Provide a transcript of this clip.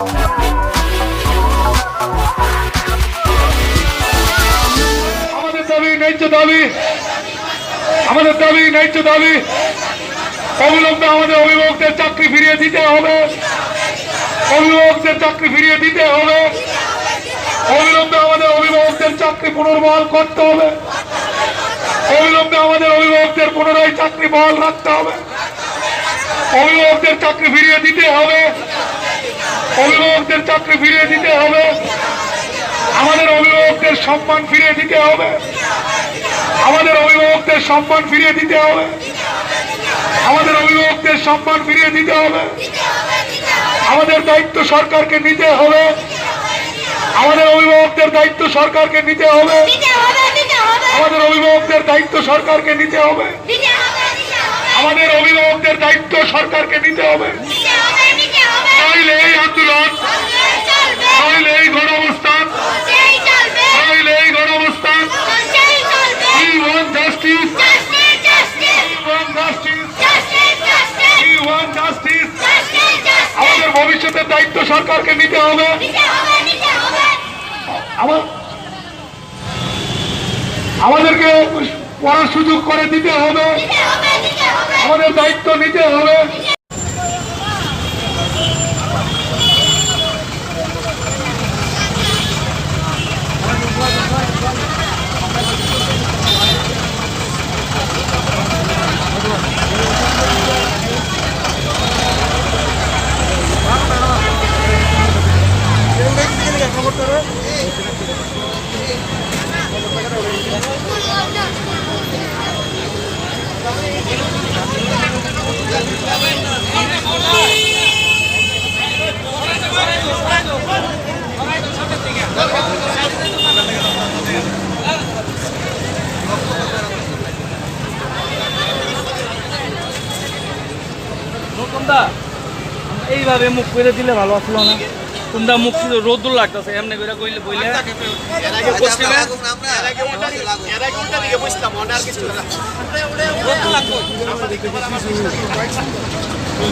আমাদের দাবি, ন্যায্য দাবি। আমাদের দাবি, ন্যায্য দাবি। অবিলম্বে আমাদের অভিভাবকদের চাকরি ফিরিয়ে দিতে হবে। অভিভাবকদের চাকরি ফিরিয়ে দিতে হবে। অবিলম্বে আমাদের অভিভাবকদের চাকরি পুনর্বহাল করতে হবে। অবিলম্বে আমাদের অভিভাবকদের পুনরায় চাকরি বহাল রাখতে হবে। অভিভাবকদের চাকরি ফিরিয়ে দিতে হবে। অভিভাবকদের চাকরি ফিরিয়ে দিতে হবে। আমাদের অভিভাবকদের সম্মান ফিরিয়ে দিতে হবে। আমাদের অভিভাবকদের সম্মান ফিরিয়ে দিতে হবে। আমাদের অভিভাবকদের সম্মান ফিরিয়ে দিতে হবে। আমাদের দায়িত্ব সরকারকে নিতে হবে। আমাদের অভিভাবকদের দায়িত্ব সরকারকে নিতে হবে। আমাদের অভিভাবকদের দায়িত্ব সরকারকে নিতে হবে। আমাদের অভিভাবকদের দায়িত্ব সরকারকে নিতে হবে। নইলে এই আন্দোলন নইলে এই গণঅবস্থান সেই চলবে নইলে এই We want justice. Justice justice আমাদের ভবিষ্যতের দায়িত্ব সরকারকে নিতে হবে। আমাদেরকে পড়ার সুযোগ করে দিতে হবে। আমাদের দায়িত্ব নিতে হবে। তোমরা এইভাবে মুখ করে দিলে ভালো আসলো না। তোমরা মুখ শুধু রোদ্দুর লাগতেছে এমনি করে কইলে বইলে। রোদ্দুর লাগবে।